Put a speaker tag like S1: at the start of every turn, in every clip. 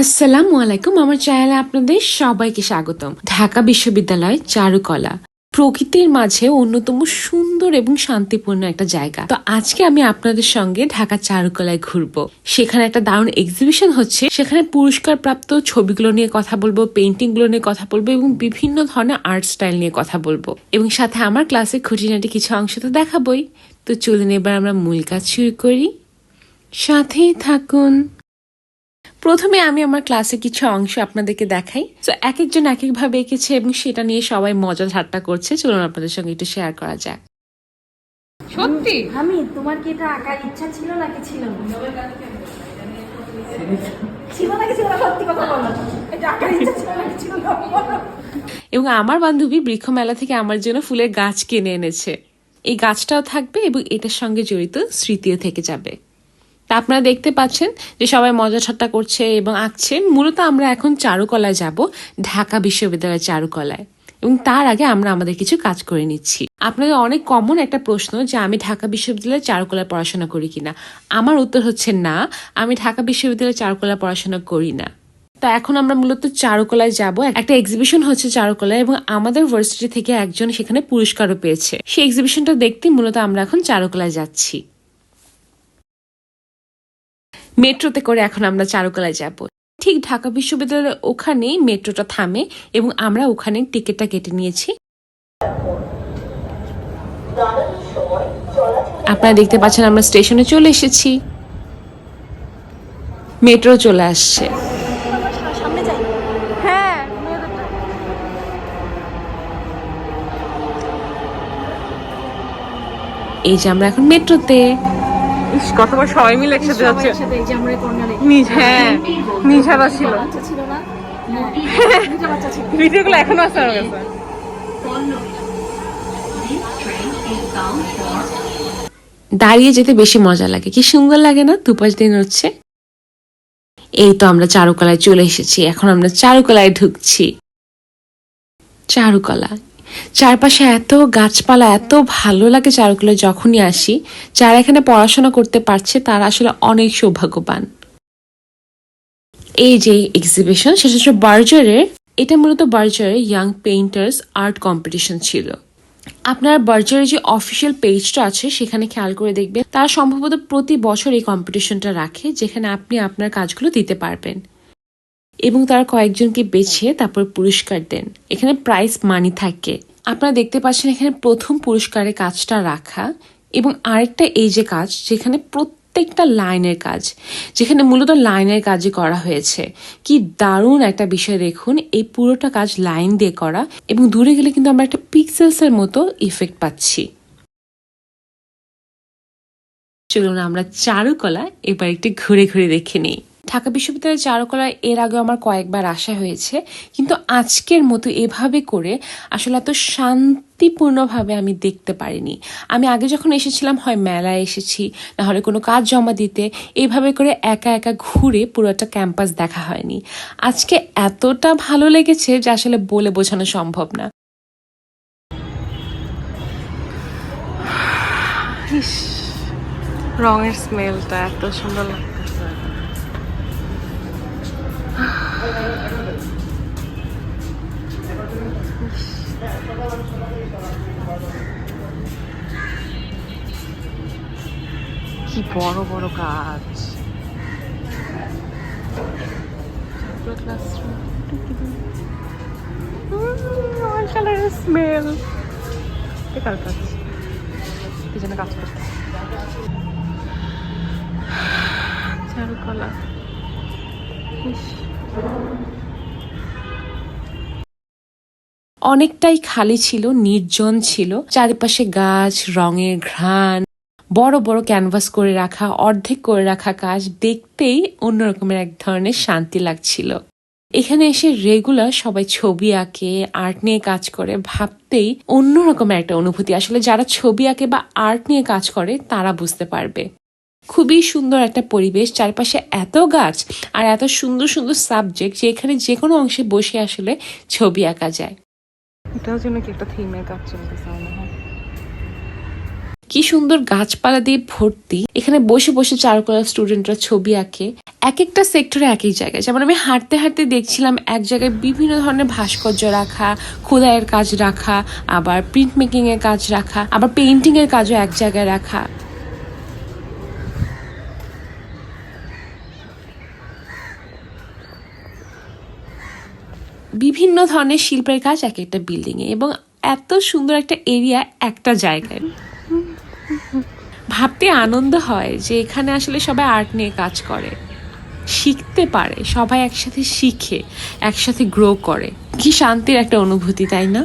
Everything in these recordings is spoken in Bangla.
S1: আসসালামু আলাইকুম, আমার চ্যানেলে আপনাদের সবাইকে স্বাগতম। ঢাকা বিশ্ববিদ্যালয় চারুকলা। প্রকৃতির মাঝে অন্যতম সুন্দর এবং শান্তিপূর্ণ একটা জায়গা। তো আজকে আমি আপনাদের সঙ্গে ঢাকা চারুকলায় ঘুরবো। সেখানে একটা দারুণ এক্সিবিশন হচ্ছে। সেখানে পুরস্কার প্রাপ্ত ছবিগুলো নিয়ে কথা বলব পেন্টিংগুলো নিয়ে কথা বলব এবং বিভিন্ন ধরনের আর্ট স্টাইল নিয়ে কথা বলব। এবং সাথে আমার ক্লাসের খুঁটিনাটি কিছু অংশ তো দেখাবই। তো চলুন এবার আমরা মূল কাজ শুরু করি। সাথেই থাকুন। প্রথমে আমি আমার ক্লাসে কিছু অংশ আপনাদেরকে দেখাই। তো এক একজন এক এক ভাবে এঁকেছে এবং সেটা নিয়ে সবাই মজা ঠাট্টা করছে। চলুন আপনাদের সঙ্গে একটু শেয়ার করা যাক।
S2: সত্যি?
S3: আমি তোমার কি এটা আঁকার ইচ্ছা ছিল নাকি ছিল না? ছিল নাকি ছিল না? সত্যি কথা বলো। এটা আঁকার ইচ্ছা ছিল নাকি ছিল না?
S1: এবং আমার বান্ধবী বৃক্ষ মেলা থেকে আমার জন্য ফুলের গাছ কিনে এনেছে। এই গাছটাও থাকবে এবং এটার সঙ্গে জড়িত স্মৃতিও থেকে যাবে। তা আপনারা দেখতে পাচ্ছেন যে সবাই মজা ঠাট্টা করছে এবং আঁকছে মূলত আমরা এখন চারুকলায় যাব, ঢাকা বিশ্ববিদ্যালয়ের চারুকলায়। এবং তার আগে আমরা আমাদের কিছু কাজ করে নিচ্ছি। আপনাদের অনেক কমন একটা প্রশ্ন যে আমি ঢাকা বিশ্ববিদ্যালয়ে চারুকলায় পড়াশোনা করি কিনা। আমার উত্তর হচ্ছে না, আমি ঢাকা বিশ্ববিদ্যালয়ে চারুকলায় পড়াশোনা করি না। তা এখন আমরা মূলত চারুকলায় যাব। একটা এক্সিবিশন হচ্ছে চারুকলায় এবং আমাদের ভার্সিটি থেকে একজন সেখানে পুরস্কারও পেয়েছে। সেই এক্সিবিশনটা দেখতে মূলত আমরা এখন চারুকলায় যাচ্ছি। মেট্রোতে করে এখন আমরা চারুকলায় যাব। ঠিক ঢাকা বিশ্ববিদ্যালয়ের ওখানেই মেট্রোটা থামে এবং আমরা ওখানে টিকিটটা কেটে নিয়েছি। আপনারা দেখতে পাচ্ছেন আমরা স্টেশনে চলে এসেছি। মেট্রো চলে আসছে।
S2: হ্যাঁ।
S1: এই যে আমরা এখন মেট্রোতে।
S2: ইস কতবার সবাই মিলে একসাথে যাচ্ছে। হ্যাঁ ছিল। ভিডিওগুলো এখনও আছে আমার কাছে।
S1: দাঁড়িয়ে যেতে বেশি মজা লাগে। কি সুন্দর লাগে না? দুপাশ দিন হচ্ছে এই তো আমরা চারুকলায় চলে এসেছি। এখন আমরা চারুকলায় ঢুকছি। চারুকলা। চারপাশে এত গাছপালা, এত ভালো লাগে চারুকলায় যখনই আসি, যারা এখানে পড়াশোনা করতে পারছে তারা আসলে অনেক সৌভাগ্যবান। এই যে এক্সিবিশন সেটা হচ্ছে বার্জারের, এটা মূলত বার্জারের ইয়াং পেইন্টার্স আর্ট কম্পিটিশন ছিল। আপনার বার্জারের যে অফিসিয়াল পেজটা আছে, সেখানে খেয়াল করে দেখবেন, তারা সম্ভবত প্রতি বছর এই কম্পিটিশনটা রাখে, যেখানে আপনি আপনার কাজগুলো দিতে পারবেন। এবং তারা কয়েকজনকে বেছে তারপর পুরস্কার দেন। এখানে প্রাইস মানি থাকে। আপনারা দেখতে পাচ্ছেন এখানে প্রথম পুরস্কারের কাজটা রাখা এবং আরেকটা এই যে কাজ, যেখানে প্রত্যেকটা লাইনের কাজ, যেখানে মূলত লাইনের কাজই করা হয়েছে। কি দারুণ একটা বিষয় দেখুন, এই পুরোটা কাজ লাইন দিয়ে করা এবং দূরে গেলে কিন্তু আমরা একটা পিক্সেলসের মতো ইফেক্ট পাচ্ছি। চলুন আমরা চারুকলা এবার একটু ঘুরে ঘুরে দেখে নিই। ঢাকা বিশ্ববিদ্যালয়ের চারুকলায় এর আগে আমার কয়েকবার আসা হয়েছে। কিন্তু আজকের মতো এভাবে করে আসলে এত শান্তিপূর্ণভাবে আমি দেখতে পারিনি। আমি আগে যখন এসেছিলাম, হয় মেলায় এসেছি, না হলে কোনো কাজ জমা দিতে এইভাবে করে একা একা ঘুরে পুরোটা ক্যাম্পাস দেখা হয়নি। আজকে এতটা ভালো লেগেছে যে আসলে বলে বোঝানো সম্ভব না।
S2: রঙের স্মেলটা এত সুন্দর লাগতেছে কি বড় বড় লাল কালারের স্মেল কার কাজ কি যেন কাজ করছে চারুকলা। ইস।
S1: অনেকটাই খালি ছিল, নির্জন ছিল। চারিপাশে গাছ, রঙের ঘ্রাণ, বড় বড় ক্যানভাস করে রাখা, অর্ধেক করে রাখা কাজ দেখতেই অন্যরকমের এক ধরনের শান্তি লাগছিল। এখানে এসে রেগুলার সবাই ছবি আঁকে আর্ট নিয়ে কাজ করে, ভাবতেই অন্যরকমের একটা অনুভূতি। আসলে যারা ছবি আঁকে বা আর্ট নিয়ে কাজ করে, তারা বুঝতে পারবে। খুবই সুন্দর একটা পরিবেশ চারপাশে এত গাছ আর এত সুন্দর সুন্দর সাবজেক্ট যে এখানে যে কোনো অংশে বসে আসলে ছবি আঁকা যায়।
S2: জন্য কি একটা থিমের কাজ চলতেছে মনে হয়?
S1: কি সুন্দর গাছপালা দিয়ে ভর্তি। এখানে বসে বসে চারুকলা স্টুডেন্টরা ছবি আঁকে। এক একটা সেক্টরে এক এক জায়গায়। যেমন আমি হাঁটতে হাঁটতে দেখছিলাম এক জায়গায় বিভিন্ন ধরনের ভাস্কর্য রাখা খোদাইয়ের কাজ রাখা আবার প্রিন্ট মেকিং এর কাজ রাখা আবার পেইন্টিং এর কাজও এক জায়গায় রাখা। বিভিন্ন ধরনের শিল্পের কাজ এক একটা বিল্ডিং এ এবং এত সুন্দর একটা এরিয়া একটা জায়গায়। ভাবতে আনন্দ হয় যে এখানে আসলে সবাই আর্ট নিয়ে কাজ করে। শিখতে পারে, সবাই একসাথে শিখে, একসাথে গ্রো করে। কি শান্তির একটা অনুভূতি, তাই না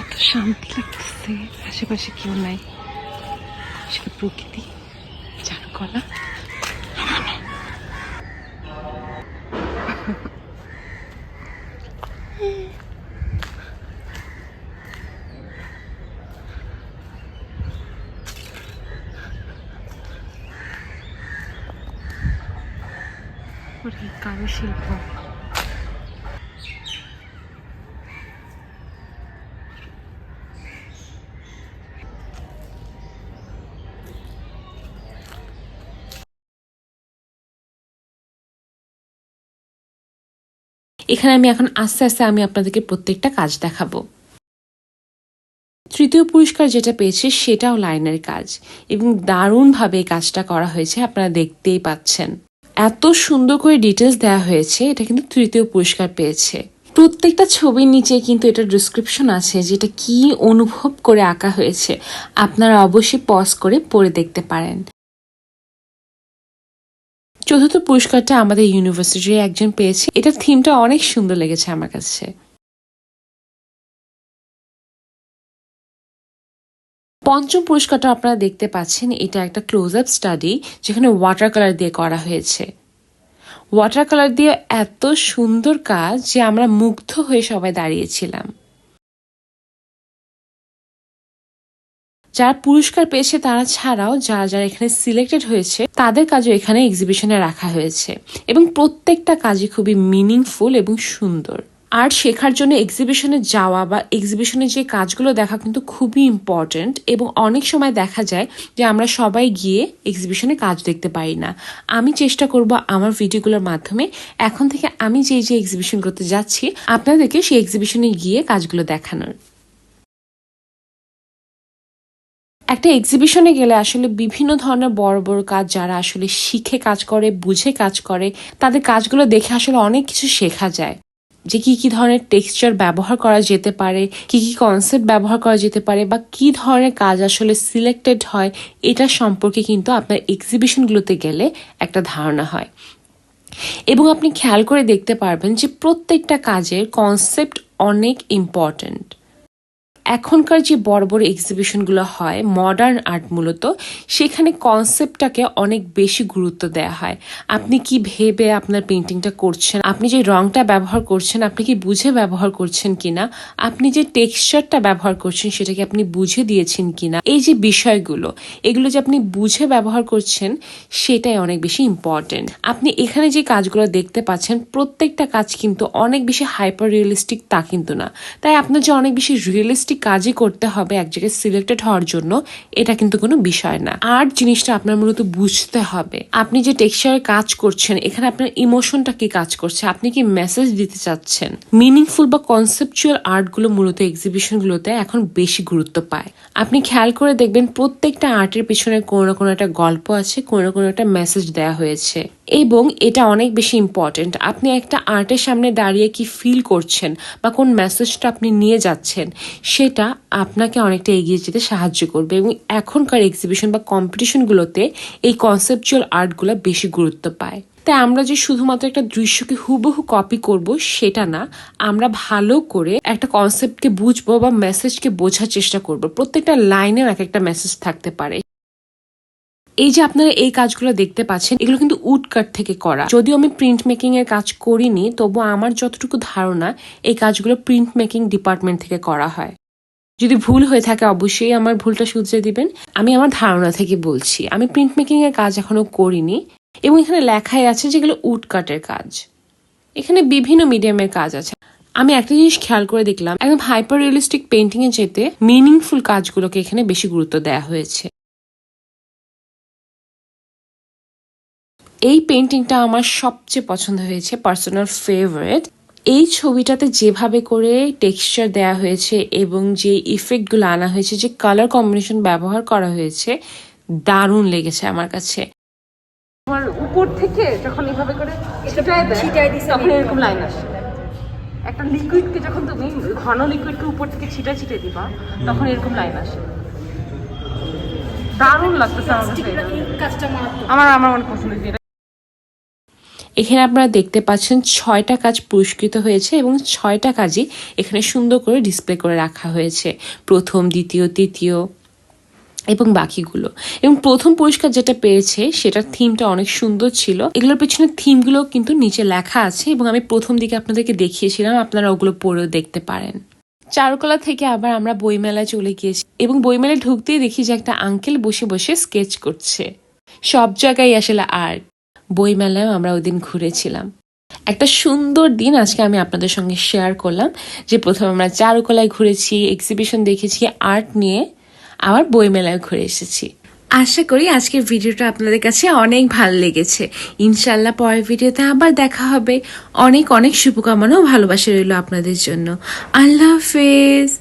S2: এত শান্তি লাগতেছে। আশেপাশে কেউ নাই। শুধু প্রকৃতি চারুকলা ওরে কারুশিল্প
S1: এখানে আমি এখন আস্তে আস্তে আমি আপনাদেরকে প্রত্যেকটা কাজ দেখাবো। তৃতীয় পুরস্কার যেটা পেয়েছে সেটাও লাইনের কাজ এবং দারুণভাবে এই কাজটা করা হয়েছে, আপনারা দেখতেই পাচ্ছেন। এত সুন্দর করে ডিটেলস দেওয়া হয়েছে, এটা কিন্তু তৃতীয় পুরস্কার পেয়েছে। প্রত্যেকটা ছবির নিচে কিন্তু এটা ডিসক্রিপশন আছে যেটা কি অনুভব করে আঁকা হয়েছে। আপনারা অবশ্যই পজ করে পড়ে দেখতে পারেন। চতুর্থ পুরস্কারটা আমাদের ইউনিভার্সিটির একজন পেয়েছে। এটার থিমটা অনেক সুন্দর লেগেছে আমার কাছে। পঞ্চম পুরস্কারটা আপনারা দেখতে পাচ্ছেন, এটা একটা ক্লোজ আপ স্টাডি যেখানে ওয়াটার কালার দিয়ে করা হয়েছে। ওয়াটার কালার দিয়ে এত সুন্দর কাজ যে আমরা মুগ্ধ হয়ে সবাই দাঁড়িয়েছিলাম। যারা পুরস্কার পেয়েছে তারা ছাড়াও যারা যারা এখানে সিলেক্টেড হয়েছে, তাদের কাজও এখানে এক্সিবিশনে রাখা হয়েছে। এবং প্রত্যেকটা কাজই খুবই মিনিংফুল এবং সুন্দর। আর্ট শেখার জন্য এক্সিবিশনে যাওয়া বা এক্সিবিশনে যে কাজগুলো দেখা কিন্তু খুবই ইম্পর্ট্যান্ট এবং অনেক সময় দেখা যায় যে আমরা সবাই গিয়ে এক্সিবিশনে কাজ দেখতে পারি না। আমি চেষ্টা করব আমার ভিডিওগুলোর মাধ্যমে। এখন থেকে আমি যে যে এক্সিবিশন করতে যাচ্ছি, আপনাদেরকে সেই এক্সিবিশনে গিয়ে কাজগুলো দেখানোর। একটা এক্সিবিশনে গেলে আসলে বিভিন্ন ধরনের বড় বড় কাজ যারা আসলে শিখে কাজ করে, বুঝে কাজ করে, তাদের কাজগুলো দেখে আসলে অনেক কিছু শেখা যায়। যে কি কি ধরনের টেক্সচার ব্যবহার করা যেতে পারে, কি কি কনসেপ্ট ব্যবহার করা যেতে পারে বা কি ধরনের কাজ আসলে সিলেক্টেড হয়, এটা সম্পর্কে কিন্তু আপনার এক্সিবিশনগুলোতে গেলে একটা ধারণা হয়। এবং আপনি খেয়াল করে দেখতে পারবেন যে প্রত্যেকটা কাজের কনসেপ্ট অনেক ইম্পর্ট্যান্ট এখনকার যে বড় বড় এক্সিবিশনগুলো হয় মডার্ন আর্ট মূলত, সেখানে কনসেপ্টটাকে অনেক বেশি গুরুত্ব দেওয়া হয়। আপনি কি ভেবে আপনার পেন্টিংটা করছেন? আপনি যে রংটা ব্যবহার করছেন, আপনি কি বুঝে ব্যবহার করছেন কিনা? আপনি যে টেক্সচারটা ব্যবহার করছেন, সেটাকে আপনি বুঝে দিয়েছেন কিনা? এই যে বিষয়গুলো, এগুলো যে আপনি বুঝে ব্যবহার করছেন, সেটাই অনেক বেশি ইম্পর্টেন্ট আপনি এখানে যে কাজগুলো দেখতে পাচ্ছেন, প্রত্যেকটা কাজ কিন্তু অনেক বেশি হাইপার রিয়েলিস্টিক তা কিন্তু না। তাই আপনার যে অনেক বেশি রিয়েলিস্টিক কাজই করতে হবে এক জায়গায় সিলেক্টেড হওয়ার জন্য, এটা কিন্তু কোনো বিষয় না। আর্ট জিনিসটা আপনার মূলত বুঝতে হবে। আপনি যে টেক্সচারে কাজ করছেন, এখানে আপনার ইমোশনটা কি কাজ করছে? আপনি কি মেসেজ দিতে চাচ্ছেন? মিনিংফুল বা কনসেপচুয়াল আর্টগুলো মূলত এক্সিবিশনগুলোতে এখন বেশি গুরুত্ব পায়। আপনি খেয়াল করে দেখবেন প্রত্যেকটা আর্টের পিছনে কোনো না কোনো একটা গল্প আছে, কোনো না কোনো একটা মেসেজ দেওয়া হয়েছে। এবং এটা অনেক বেশি ইম্পর্টেন্ট আপনি একটা আর্টের সামনে দাঁড়িয়ে কি ফিল করছেন বা কোন মেসেজটা আপনি নিয়ে যাচ্ছেন, সেটা আপনাকে অনেকটা এগিয়ে যেতে সাহায্য করবে এবং এখনকার এক্সিবিশন বা কম্পিটিশনগুলোতে এই কনসেপচুয়াল আর্টগুলো বেশি গুরুত্ব পায়। তাই আমরা যে শুধুমাত্র একটা দৃশ্যকে হুবহু কপি করব, সেটা না, আমরা ভালো করে একটা কনসেপ্টকে বুঝব বা মেসেজকে বোঝার চেষ্টা করব। প্রত্যেকটা লাইনের এক একটা মেসেজ থাকতে পারে। এই যে আপনারা এই কাজগুলো দেখতে পাচ্ছেন, এগুলো কিন্তু উডকাট থেকে করা। যদিও আমি প্রিন্ট মেকিং এর কাজ করিনি, তবু আমার যতটুকু ধারণা, এই কাজগুলো প্রিন্ট মেকিং ডিপার্টমেন্ট থেকে করা হয়। যদি ভুল হয়ে থাকে, অবশ্যই আমার ভুলটা শুধরে দিবেন। আমি আমার ধারণা থেকে বলছি। আমি প্রিন্ট মেকিং এর কাজ এখনও করিনি এবং এখানে লেখাই আছে যেগুলো উড কাটের কাজ। এখানে বিভিন্ন মিডিয়ামের কাজ আছে। আমি একটা জিনিস খেয়াল করে দেখলাম, একদম হাইপার রিয়েলিস্টিক পেন্টিং এ যেতে মিনিংফুল কাজগুলোকে এখানে বেশি গুরুত্ব দেওয়া হয়েছে। এই পেন্টিংটা আমার সবচেয়ে পছন্দ হয়েছে পার্সোনাল ফেভারিট এই ছবিটাতে যেভাবে করে টেক্সচার দেয়া হয়েছে এবং যে ইফেক্টগুলো আনা হয়েছে যে কালার কম্বিনেশন ব্যবহার করা হয়েছে দারুণ লেগেছে আমার কাছে।
S2: তোমার উপর থেকে যখন এইভাবে করে ছিটায় দেয়
S3: ছিটায় দিছে
S2: তখন এরকম লাইন আসে। একটা লিকুইডকে যখন তুমি ঘন লিকুইডকে উপর থেকে ছিটা ছিটে দিবা তখন এরকম লাইন আসে। দারুণ লাগতেছে আমার কাছে।
S3: কাজটা
S2: আমার আমার অনেক পছন্দ।
S1: এখানে আপনারা দেখতে পাচ্ছেন ছয়টা কাজ পুরস্কৃত হয়েছে এবং ছয়টা কাজই এখানে সুন্দর করে ডিসপ্লে করে রাখা হয়েছে। প্রথম, দ্বিতীয়, তৃতীয় এবং বাকিগুলো। এবং প্রথম পুরস্কার যেটা পেয়েছে, সেটার থিমটা অনেক সুন্দর ছিল। এগুলোর পেছনে থিমগুলো কিন্তু নিচে লেখা আছে এবং আমি প্রথম দিকে আপনাদেরকে দেখিয়েছিলাম, আপনারা ওগুলো পড়েও দেখতে পারেন। চারুকলা থেকে আবার আমরা বইমেলায় চলে গিয়েছি এবং বইমেলায় ঢুকতেই দেখি যে একটা আঙ্কেল বসে বসে স্কেচ করছে। সব জায়গায় আসলে আর্ট বইমেলায়ও আমরা ওই দিন ঘুরেছিলাম। একটা সুন্দর দিন আজকে আমি আপনাদের সঙ্গে শেয়ার করলাম যে প্রথমে আমরা চারুকলায় ঘুরেছি এক্সিবিশন দেখেছি আর্ট নিয়ে আবার বইমেলায় ঘুরে এসেছি। আশা করি আজকের ভিডিওটা আপনাদের কাছে অনেক ভালো লেগেছে। ইনশাল্লাহ পরের ভিডিওতে আবার দেখা হবে। অনেক অনেক শুভকামনা ও ভালোবাসা রইল আপনাদের জন্য। আল্লাহ হাফেজ।